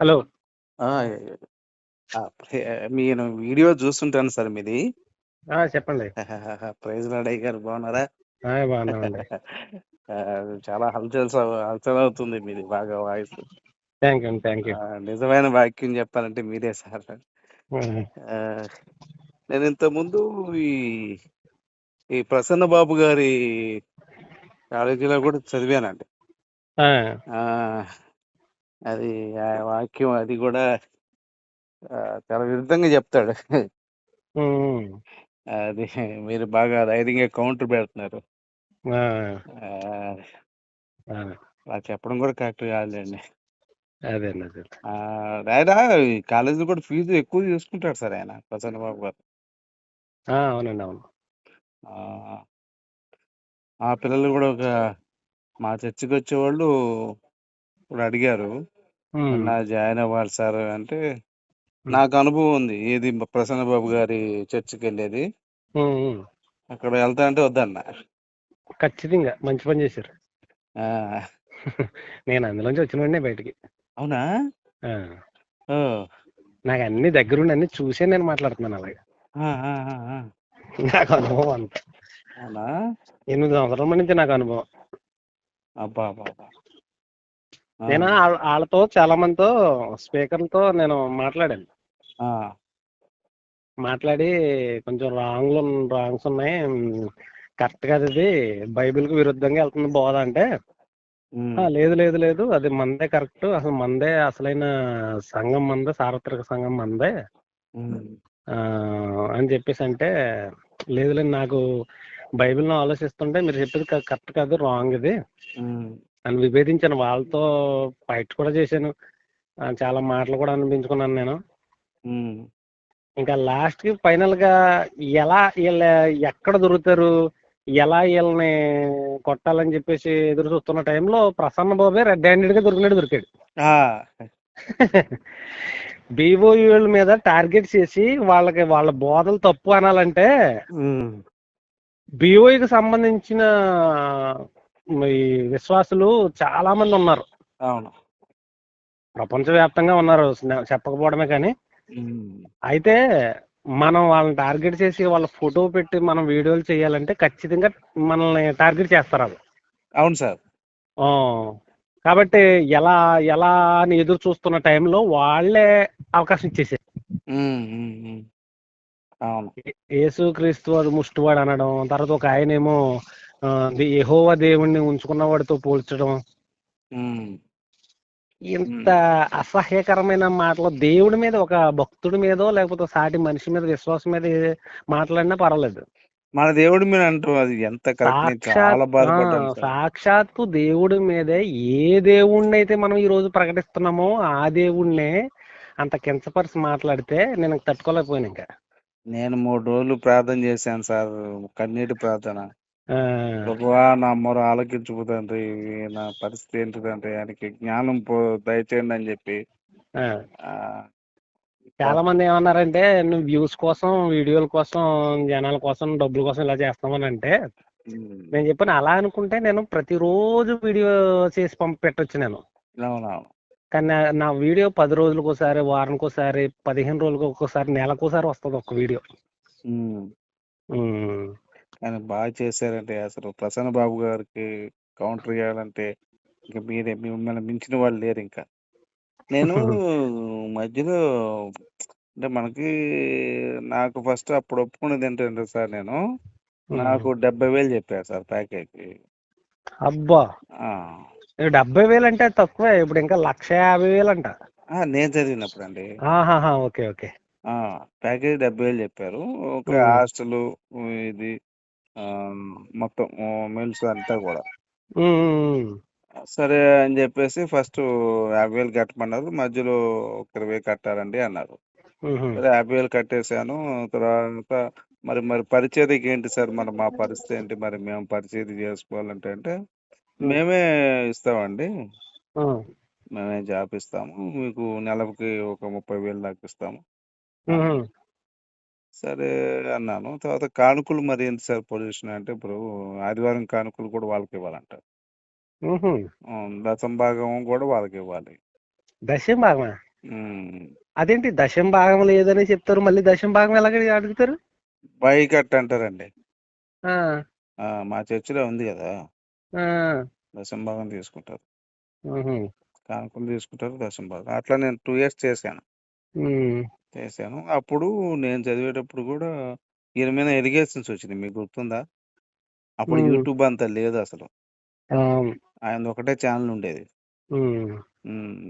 Hello. ఆ, ఆ, ప్రే- నేను వీడియో చూస్తుంటాను సార్ మీది. ఆ, చెప్పండి. ప్రైజ్ లాడయ్య గారు బాగున్నారా? ఆ, బాగున్నామండి. ఆ, చాలా హల్చల్ హల్చల్ అవుతుంది మీది బాగా voice. Thank you thank you. నిజమైన వాక్యం చెప్పాలంటే మీరే సార్. ఆ, నేను ఇంత ముందు ఈ ఈ ప్రసన్న బాబు గారి కాలేజీలో కూడా చదివానండి. ఆ, అది ఆ వాక్యం అది కూడా ఆ, చాలా విరుద్ధంగా చెప్తాడు. అది మీరు బాగా ధైర్యంగా కౌంటర్ పెడుతున్నారు. ఆ, అలా చెప్పడం కూడా కరెక్ట్ కాదులేండి. అదే అదే ఆ, ఆయన కాలేజీలో కూడా ఫీజు ఎక్కువ తీసుకుంటాడు సార్ ఆయన ప్రసన్న బాబు గారు. ఆ, అవునండి అవును. ఆ, ఆ పిల్లలు కూడా ఒక మా చర్చికి వచ్చేవాళ్ళు ఇప్పుడు అడిగారు. నా జాయిన్ అవ్వాలి సార్ అంటే నాకు అనుభవం ఉంది. ఏది ప్రసన్న బాబు గారి చర్చికి వెళ్ళేది. అక్కడ వెళ్తా అంటే వద్దన్న. ఖచ్చితంగా మంచి పని చేశారు. ఆ, నేను అందులోంచి వచ్చినండి బయటికి. అవునా? ఆ, నాకు అన్ని దగ్గరుండి అన్ని చూసే నేను మాట్లాడుతున్నాను అలాగే. ఆ, ఆ, ఆ, ఆ. నాకు అనుభవం అంత. అవునా? ఎనిమిది సంవత్సరాల నుంచి నాకు అనుభవం. అబ్బా. నేను? వాళ్ళ- వాళ్ళతో చాలా మందితో స్పీకర్లతో నేను మాట్లాడాను. మాట్లాడి కొంచెం రాంగ్లు రాంగ్స్ ఉన్నాయి. కరెక్ట్ కాదు ఇది. బైబిల్కి విరుద్ధంగా వెళ్తుంది బోధ అంటే. ఉమ్, "ఆ, లేదు లేదు లేదు. అది మందే కరెక్ట్. అసలు మందే అసలైన సంఘం మందే సార్వత్రిక సంఘం మందే. అని చెప్పేసి అంటే లేదు లేదు నాకు బైబిల్ను ఆలోచిస్తుంటే మీరు చెప్పేది కరెక్ట్ కాదు రాంగ్ ఇది. అని విభేదించాను వాళ్ళతో ఫైట్ కూడా చేశాను. చాలా మాటలు కూడా అనిపించుకున్నాను నేను. ఇంకా లాస్ట్కి ఫైనల్గా ఎలా వీళ్ళ ఎక్కడ దొరుకుతారు ఎలా వీళ్ళని కొట్టాలని చెప్పేసి ఎదురు చూస్తున్న టైంలో ప్రసన్న బాబే రెడ్ హ్యాండెడ్గా దొరికినట్టు దొరికాడు. బీఓయూల మీద టార్గెట్ చేసి వాళ్ళకి వాళ్ళ బోధలు తప్పు అనాలంటే బీఓకి సంబంధించిన ఈ విశ్వాసులు చాలా మంది ఉన్నారు. అవును. ప్రపంచవ్యాప్తంగా ఉన్నారు చెప్పకపోవడమే కానీ. అయితే మనం వాళ్ళని టార్గెట్ చేసి వాళ్ళ ఫోటో పెట్టి మనం వీడియోలు చేయాలంటే ఖచ్చితంగా మనల్ని టార్గెట్ చేస్తారు వాళ్ళు. అవును సార్. ఆ, కాబట్టి ఎలా ఎలా అని ఎదురు చూస్తున్న టైంలో వాళ్ళే అవకాశం ఇచ్చేసారు. అవును. యేసు క్రీస్తు వాడు ముష్టివాడు అనడం తర్వాత ఒక ఆయనేమో యెహోవా దేవుణ్ణి ఉంచుకున్న వాడితో పోల్చడం. ఇంత అసహ్యకరమైన మాటలు దేవుడి మీద ఒక భక్తుడి మీదో లేకపోతే సాటి మనిషి మీద విశ్వాసం మీద మాట్లాడినా పర్వాలేదు. మన దేవుడి మీద అంటూ అది ఎంత సాక్షాత్తు దేవుడి మీదే ఏ దేవుణ్ణి అయితే మనం ఈ రోజు ప్రకటిస్తున్నామో ఆ దేవుణ్ణే అంత కించపరిచి మాట్లాడితే నేను తట్టుకోలేకపోయాను ఇంకా. నేను మూడు రోజులు ప్రార్థన చేశాను సార్ కన్నీటి ప్రార్థన. ప్రభువా నా మొర ఆలకించుము తండ్రి నా పరిస్థితి ఏంటి తండ్రి ఆయనకి జ్ఞానం దయచేయండి అని చెప్పి చాలా మంది ఏమన్నారంటే నువ్వు వ్యూస్ కోసం వీడియోల కోసం జనాల కోసం డబ్బుల కోసం ఇలా చేస్తామని అంటే నేను చెప్పాను అలా అనుకుంటే నేను ప్రతిరోజు వీడియో చేసి పంపి పెట్టొచ్చు నేను కానీ నా- నా వీడియో పది రోజులకు ఒకసారి వారానికి ఒకసారి పదిహేను రోజులకు ఒక్కోసారి నెలకు ఒకసారి వస్తుంది ఒక వీడియో. కానీ బాగా చేశారంటే అసలు ప్రసన్న బాబు గారికి కౌంటర్ చేయాలంటే ఇంకా మీరే మిమ్మల్ని మించిన వాళ్ళు లేరు ఇంకా. నేను మధ్యలో అంటే మనకి నాకు ఫస్ట్ అప్పుడు ఒప్పుకున్నది ఏంటంటే సార్ నేను నాకు డెబ్బై వేలు చెప్పారు సార్ ప్యాకేజ్. అబ్బా! డెబ్బై వేలు అంటే తక్కువే. ఇప్పుడు ఇంకా లక్ష యాభై వేలు అంట నేను చదివినప్పుడు అండి ఓకే ఓకే. ప్యాకేజ్ డెబ్బై వేలు చెప్పారు. ఒక. హాస్టల్ ఇది మొత్తం మీల్స్ అంతా కూడా. సరే అని చెప్పేసి ఫస్ట్ యాభై వేలు కట్టమన్నారు. మధ్యలో ఒక ఇరవై వేలు కట్టాలండి అన్నారు. సరే యాభై వేలు కట్టేశాను తర్వాత మరి మరి పరిచర్యకి ఏంటి సార్? మరి మా పరిస్థితి ఏంటి? మరి మేము పరిచర్య చేసుకోవాలంటే అంటే మేమే ఇస్తామండి. మేమే జాబ్ ఇస్తాము. మీకు నెలకి ఒక ముప్పై వేలు దాకా ఇస్తాము. సరే అన్నాను. తర్వాత కానుకలు మరి ఏంటి సార్ పొజిషన్ అంటే ఇప్పుడు ఆదివారం కానుకలు కూడా వాళ్ళకి ఇవ్వాలంట. ఉమ్, ఉమ్. ఉమ్, దశం భాగం కూడా వాళ్ళకి ఇవ్వాలి. దశం భాగమా. అదేంటి దశం భాగం లేదని చెప్తారు మళ్ళీ దశం భాగం ఎలాగ అడుగుతారు? బైకట్ అంటారండి. ఆ, ఆ, మా చర్చిలో ఉంది కదా. ఆ, దశం భాగం తీసుకుంటారు. కానుకలు తీసుకుంటారు దశం భాగం. అట్లా నేను టూ ఇయర్స్ చేశాను. చేశాను. అప్పుడు నేను చదివేటప్పుడు కూడా ఈయన మీద ఎలిగేషన్స్ వచ్చినాయి మీకు గుర్తుందా? అప్పుడు. యూట్యూబ్ అంత లేదు అసలు. ఆ, ఆయన ఒకటే ఛానల్ ఉండేది.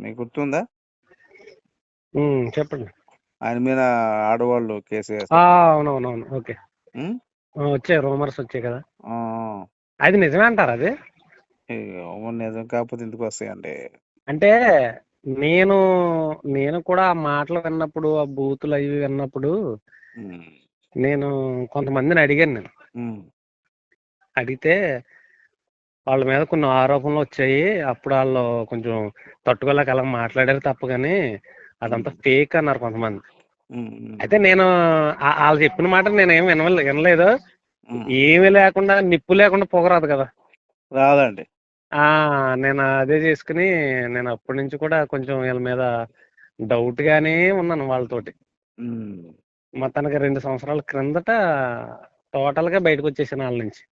మీకు గుర్తుందా? చెప్పండి. ఆయన మీద ఆడవాళ్ళు కేసు ఆ, అవునవునవును. ఓకే? ఆ, వచ్చాయి రూమర్స్ వచ్చాయి కదా. ఆ, అది నిజమే అంటారు అది? నిజం. కాకపోతే ఎందుకు వస్తాయండి? అంటే నేను నేను కూడా ఆ మాటలు విన్నప్పుడు ఆ బూతులు అవి విన్నప్పుడు నేను కొంతమందిని అడిగాను నేను. అడిగితే వాళ్ళ మీద కొన్ని ఆరోపణలు వచ్చాయి. అప్పుడు వాళ్ళు కొంచెం తట్టుకోలేక అలా మాట్లాడారు తప్ప కానీ అదంతా ఫేక్ అన్నారు కొంతమంది. అయితే నేను వాళ్ళు చెప్పిన మాట నేను వినలేదు. ఉమ్. ఏమీ లేకుండా నిప్పు లేకుండా పొగరాదు కదా. రాదండి. ఆ! నేను అదే చేసుకుని నేను అప్పటి నుంచి కూడా కొంచెం వీళ్ళ మీద డౌట్ గానే ఉన్నాను వాళ్ళతోటి. మొత్తానికి రెండు సంవత్సరాల క్రిందట టోటల్గా బయటకు వచ్చేసాను వాళ్ళ నుంచి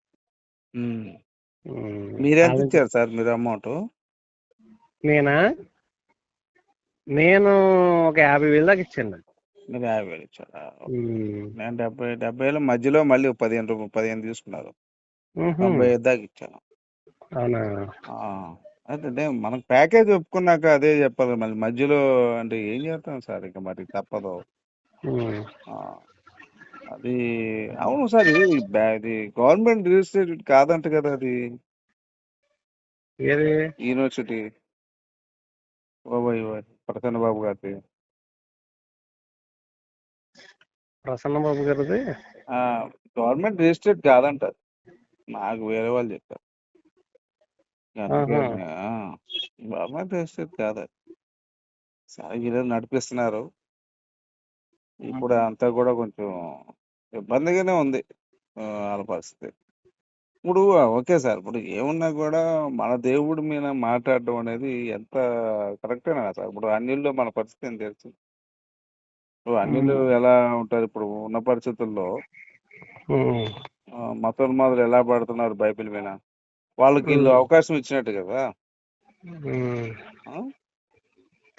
మీరెంత వాళ్ళ నుంచి- ఇచ్చారు సార్ మీరు అమౌంట్? నేనా? నేను ఒక యాభై వేలు దాకా ఇచ్చాను మీరు యాభై వేలు నేను డెబ్బై వేల మధ్యలో మళ్ళీ పదిహేను రూపాయలు పదిహేను తీసుకున్నారు. ఐదు దాకా ఇచ్చాను. అవునా? నే- మనకు ప్యాకేజ్ ఒప్పుకున్నాక అదే చెప్పాలి మళ్ళీ మధ్యలో అంటే ఏం చేస్తాం సార్ ఇక మరి తప్పదు. అది అవును సార్ ఇది గవర్నమెంట్ రిజిస్ట్రేటెడ్ కాదంట కదా అది. ఏది? యూనివర్సిటీ. బాబాయ్ ప్రసన్న బాబు గారి ప్రసన్న బాబు గారిది? గవర్నమెంట్ రిజిస్టర్డ్ కాదంట అది. నాకు వేరే వాళ్ళు చెప్పారు. రిజిస్టర్డ్ కాదు అది. సరే ఈరోజు నడిపిస్తున్నారు. ఇప్పుడు అంతా కూడా కొంచెం ఇబ్బందిగానే ఉంది వాళ్ళ పరిస్థితి. ఇప్పుడు ఓకే సార్. ఇప్పుడు ఏమున్నా కూడా మన దేవుడి మీద మాట్లాడడం అనేది ఎంత కరెక్టేనా సార్. ఇప్పుడు అన్నిల్లో మన పరిస్థితి ఏం తెలుసు? అన్నిళ్ళు ఎలా ఉంటారు? ఇప్పుడు ఉన్న పరిస్థితుల్లో మతోన్మాదులు ఎలా పడుతున్నారు బైబిల్ మీద? వాళ్ళకి వీళ్ళు. అవకాశం ఇచ్చినట్టు కదా?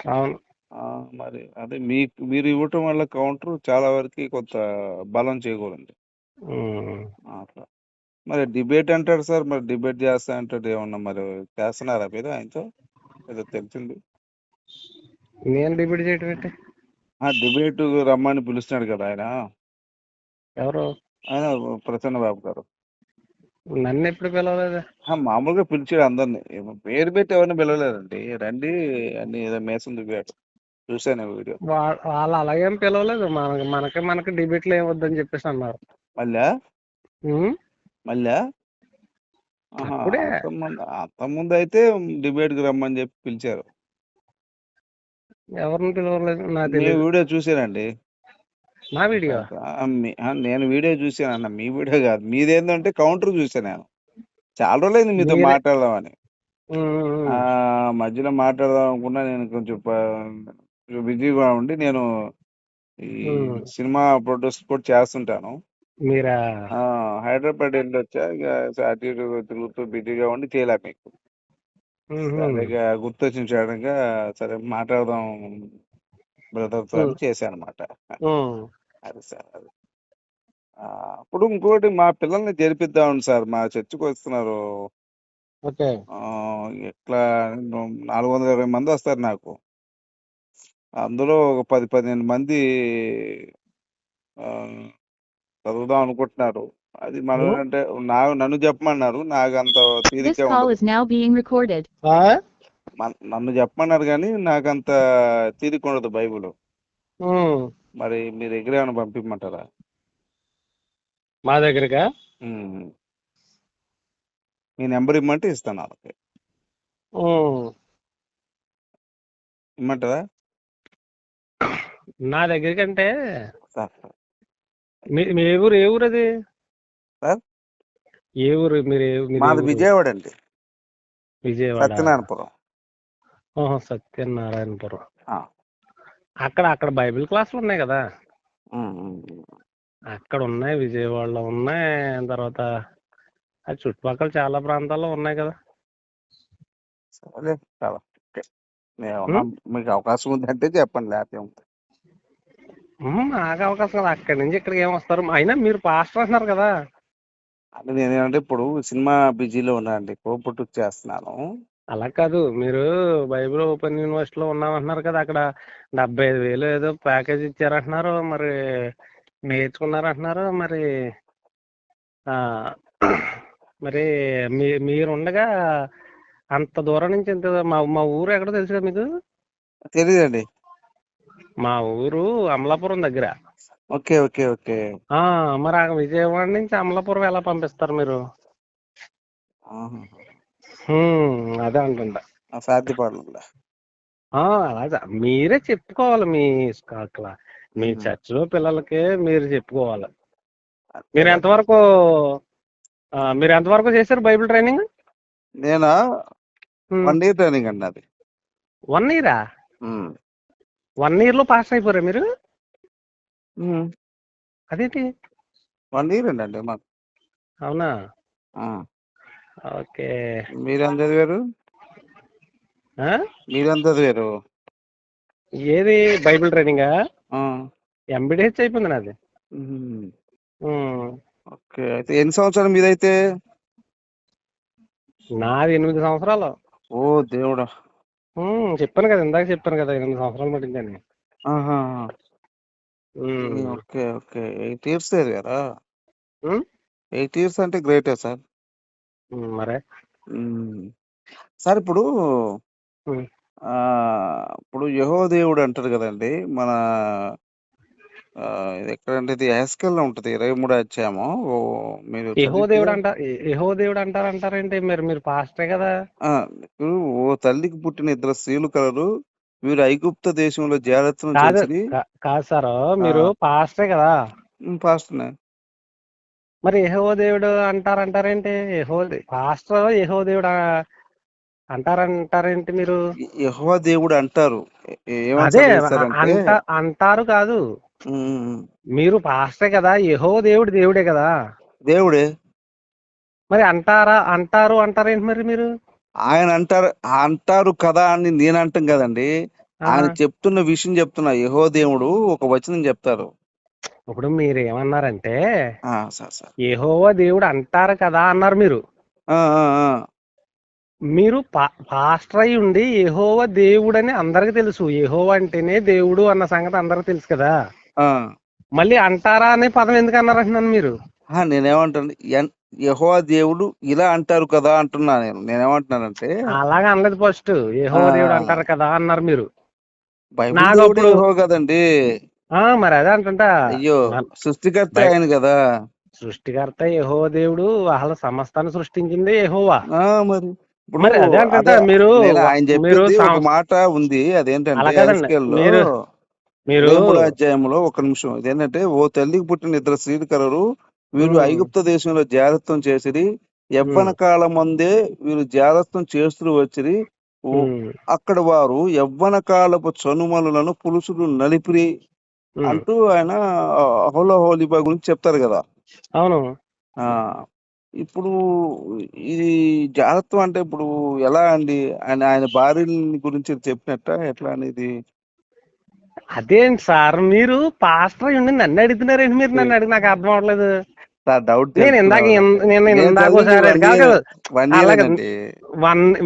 అవును. మరి అదే మీ మీరు ఇవ్వటం వల్ల కౌంటర్ చాలా వరకు కొంత బలం చేకూరింది. అట్లా. మరి డిబేట్ అంటాడు సార్ మరి డిబేట్ చేస్తా అంటాడు ఏమన్నా మరి చేస్తున్నారా మీరు ఆయనతో? ఏదో తెలిసింది. నేను డిబేట్ చేయటం ఏంటి? ఆ డిబేట్ రమ్మని పిలుస్తున్నాడు కదా ఆయన. ఎవరు? ఆయన ప్రసన్న బాబు గారు. నన్ను ఎప్పుడు పిలవలేదు? ఆ, మామూలుగా పిలిచాడు అందరిని. పేరు పెట్టి ఎవరిని పిలవలేదండి. రండి అని ఏదో మేసం దిగాడు. చూశాను ఆ వీడియో. వాళ్ళు అలాగేం పిలవలేదు. మనకి మనకి మనకి డిబేట్లు ఏం వద్దని చెప్పేసి అన్నారు. మళ్ళా? మళ్ళా. అంతకుముందు అయితే డిబేట్కి రమ్మని చెప్పి పిలిచారు. ఎవరిని పిలవలేదు? వీడియో చూసానండి నా వీడియో? నేను వీడియో చూసాను అన్న. మీ వీడియో కాదు. మీదేందంటే కౌంటర్ చూసాను నేను. చాలా రోజులైంది మీతో మాట్లాడదామని మధ్యలో మాట్లాడదాం అనుకున్నా నేను కొంచెం బిజీగా ఉండి నేను ఈ. సినిమా ప్రొడ్యూస్ కూడా చేస్తుంటాను. మీరా? ఆ హైదరాబాద్ వెళ్ళి వచ్చా. అటు తిరుగుతూ బిజీగా ఉండి చేయలే మీకు. గుర్తొచ్చిన సడన్గా సరే మాట్లాడదాం బ్రదర్తో చేశాను అనమాట అది సార్ అది అప్పుడు ఇంకోటి మా పిల్లల్ని జరిపిద్దామని సార్ మా చర్చికి వస్తున్నారు ఓకే ఆ, ఎట్లా నాలుగు వందల ఇరవై మంది వస్తారు నాకు అందులో ఒక పది పదిహేను మంది ఆ, చదువుదాం అనుకుంటున్నారు అది మనం. అంటే నా నన్ను చెప్పమన్నారు నాకు అంత This తీరిక call ఉండదు is now being recorded. ఆ? మన- నన్ను చెప్పమన్నారు కానీ నాకు అంత తీరిక ఉండదు బైబుల్. మరి మీ దగ్గర ఏమైనా పంపించమంటారా? మా దగ్గరగా. మీ నెంబర్ ఇమ్మంటే ఇస్తాను వాళ్ళకి. ఇమ్మంటారా? నా దగ్గరికి అంటే మీ ఏ ఊరు ఏ ఊరు అది సార్? ఏ ఊరు మీరు మాది? విజయవాడ అండి. విజయవాడ. సత్యనారాయణపురం. సత్యనారాయణపురం. అక్కడ అక్కడ బైబిల్ క్లాసులు ఉన్నాయి కదా. అక్కడ ఉన్నాయి విజయవాడలో ఉన్నాయి తర్వాత అది చుట్టుపక్కల చాలా ప్రాంతాల్లో ఉన్నాయి కదా. సరే మీకు అవకాశం ఉందంటే చెప్పండి లేకపోతే నాకు అవకాశం లేదు. అక్కడి నుంచి ఇక్కడికి ఏం వస్తారు? అయినా మీరు పాస్టర్ అంటున్నారు కదా. అంటే నేనేమంటే ఇప్పుడు సినిమా బిజీలో ఉన్నానండి. కోపుట్టు చేస్తున్నాను. అలా కాదు. మీరు బైబిల్ ఓపెన్ యూనివర్సిటీలో ఉన్నామంటున్నారు కదా అక్కడ డెబ్బై ఐదు వేలు ఏదో ప్యాకేజ్ ఇచ్చారంటున్నారు. మరి నేర్చుకున్నారంటున్నారు. మరి మరి మీ మీరు ఉండగా అంత దూరం నుంచి ఇంత మా మా ఊరు ఎక్కడో తెలుసు కదా మీకు? తెలియదండి మా ఊరు అమలాపురం దగ్గర. Okay okay okay. మరి విజయవాడ నుంచి అమలాపురం ఎలా పంపిస్తారు మీరు? అదే అంటుంటా ఆ సాధ్యపడలే ఆ, అలాగే. మీరే చెప్పుకోవాలి మీ అట్లా మీ. చర్చిలో పిల్లలకి మీరు చెప్పుకోవాలి. మీరు ఎంతవరకు మీరు ఎంతవరకు చేశారు బైబిల్ ట్రైనింగ్? నేనా? వన్ ఇయర్ ట్రైనింగ్ అండి అది. వన్ ఇయరా. వన్ ఇయర్లో పాస్ అయిపోరా మీరు. అదేంటి? వన్ ఇయర్ అండి అవునా. ఓకే. మీరెంత చదివారు ఆ? మీరెంత చదివారు ఏది? బైబిల్ ట్రైనింగా. ఎంబీడిహెచ్ అయిపోయింది నాది. ఓకే. అయితే ఎన్ని సంవత్సరాలు మీదైతే? నాది ఎనిమిది సంవత్సరాలు. ఓ దేవుడా. చెప్పాను కదా ఇందాక చెప్పాను కదా ఎనిమిది సంవత్సరాలు పట్టిందని. Okay okay. Eight years um? Eight years అంటే గ్రేటే సార్. మరే. సార్ ఇప్పుడు ఇప్పుడు యహో దేవుడు అంటారు కదండి మన ఇది ఎక్కడంటే ఇది హెస్కెల్లో ఉంటది ఇరవై మూడు ఓ మీరు యహో దేవుడు అంట యహో దేవుడు అంటారు అంటారేంటి మీరు మీరు పాస్టరే కదా. ఓ తల్లికి పుట్టిన ఇద్దరు స్త్రీలు కలరు వీరు ఐగుప్త దేశంలో జాగ్రత్తను కాదు సార్ మీరు పాస్టరే కదా. పాస్టర్నే. మరి యహో దేవుడు అంటారు అంటారేంటి యహో పాస్టర్ యహో దేవుడు అంటారంటారేంటి మీరు? యహోవా దేవుడు అంటారు అదే అంటారు కాదు. మీరు పాస్టరే కదా యహో దేవుడు దేవుడే కదా. దేవుడే. మరి అంటారా అంటారు అంటారేంటి మరి మీరు? ఆయన అంటారు అంటారు కదా అని నేను అంటాం కదండి. ఆయన చెప్తున్న విషయం చెప్తున్నా యహో దేవుడు ఒక వచనం చెప్తారు. ఇప్పుడు మీరు ఏమన్నారంటే ఆ, సార్ సార్. యెహోవా దేవుడు అంటారు కదా అన్నారు మీరు. ఆ, ఆ, ఆ. మీరు పా- పాస్టర్ అయి ఉండి యెహోవా దేవుడు అని అందరికి తెలుసు. యెహోవా అంటేనే దేవుడు అన్న సంగతి అందరికి తెలుసు కదా. ఆ. మళ్ళీ అంటారా అనే పదం ఎందుకు అన్నారు అంటున్నాను మీరు? ఆ, నేనేమంటాను ఎన్- యెహోవా దేవుడు ఇలా అంటారు కదా అంటున్నా నేను. నేనేమంటున్నానంటే అలాగా అనలేదు ఫస్ట్. యెహోవా ఆ. దేవుడు అంటారు కదా అన్నారు మీరు. బైబిల్ నాకు దేవుడే అప్పుడు- యెహోవా కదండి. మరి అదే అంటుంటా అయ్యో సృష్టికర్త ఆయన కదా. సృష్టికర్త యెహోవా దేవుడు అసలు సమస్తాన్ని సృష్టించింది యెహోవా. ఆ మరి మరి అదే అంటుంటా మీరు ఆయన చెప్పింది ఒక మాట ఉంది అదేంటంటే మీరు అధ్యాయంలో ఒక నిమిషం ఇదేంటంటే ఓ తల్లికి పుట్టిన ఇద్దరు స్త్రీలు కలరు వీరు ఐగుప్త దేశంలో జాగ్రత్తం చేసిరి యవ్వన కాలం మందే వీరు జాగ్రత్తం చేస్తూ వచ్చిరి అక్కడ వారు యవ్వన కాలపు చనుమలను పులుసులు నలిపిరి. అంటూ ఆయన హోలో హోలీబా గురించి చెప్తారు కదా. అవును ఆ ఇప్పుడు ఇది జాగ్రత్తం అంటే ఇప్పుడు ఎలా అండి? ఆయన ఆయన భార్య గురించి చెప్పినట్ట? ఎట్లా అనేది? అదేంటి సార్ మీరు పాస్టర్ ఉండి నన్ను అడుగుతున్నారేంటి మీరు నన్ను అడిగి నాకు అర్థం అవ్వట్లేదు. డౌట్ నేను ఇందాక నేను ఇందాక ఒకసారి. వన్ అలాగే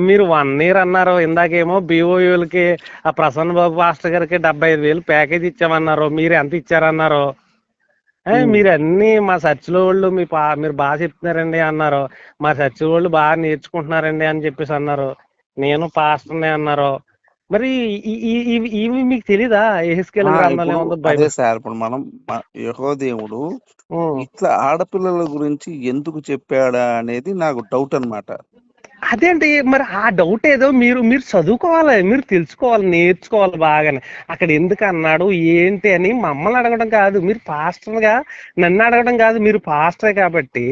మీరు వన్ ఇయర్ అన్నారు ఇందాకేమో బీఓయూలకి ఆ ప్రసన్న బాబు మాస్టర్ గారికి డెబ్బై ఐదు వేలు ప్యాకేజ్ ఇచ్చామన్నారు మీరు ఎంత ఇచ్చారన్నారు. మీరు అన్ని మా చర్చిలో వాళ్ళు మీ పా మీరు బాగా చెప్తున్నారండి అన్నారు. మా చర్చి వాళ్ళు బాగా నేర్చుకుంటున్నారండి అని చెప్పేసి అన్నారు. నేను పాస్టర్నే అన్నారు. మరి ఇవి మీకు తెలీదా? ఏముందో? అదే సార్ ఇప్పుడు మనం యెహోవా దేవుడు. ఇట్లా ఆడపిల్లల గురించి ఎందుకు చెప్పాడా అనేది నాకు డౌట్ అన్నమాట. అదేంటి మరి ఆ డౌట్ ఏదో మీరు మీరు చదువుకోవాలి మీరు తెలుసుకోవాలి నేర్చుకోవాలి బాగానే. అక్కడ ఎందుకు అన్నాడు ఏంటి అని మమ్మల్ని అడగడం కాదు. మీరు పాస్టర్గా నన్ను అడగడం కాదు మీరు పాస్టరే కాబట్టి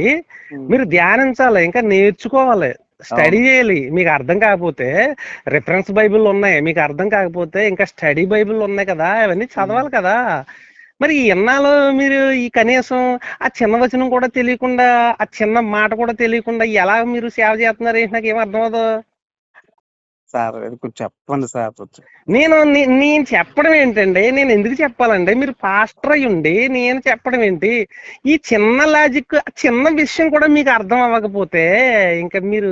మీరు ధ్యానించాలి ఇంకా నేర్చుకోవాలి. స్టడీ చేయాలి. మీకు అర్థం కాకపోతే రిఫరెన్స్ బైబిల్ ఉన్నాయి. మీకు అర్థం కాకపోతే ఇంకా స్టడీ బైబిల్ ఉన్నాయి కదా. అవన్నీ చదవాలి కదా. మరి ఎన్నాళ్ళు మీరు ఈ కనీసం ఆ చిన్న వచనం కూడా తెలియకుండా ఆ చిన్న మాట కూడా తెలియకుండా ఎలా మీరు సేవ చేస్తున్నారు నాకు ఏం అర్థం అవ్వదు. సార్ కొంచెం చెప్పండి సార్ కొంచెం. నేను నేను చెప్పడం ఏంటండి నేను ఎందుకు చెప్పాలండి మీరు పాస్టర్ అయి ఉండి నేను చెప్పడం ఏంటి ఈ చిన్న లాజిక్ చిన్న విషయం కూడా మీకు అర్థం అవ్వకపోతే ఇంకా మీరు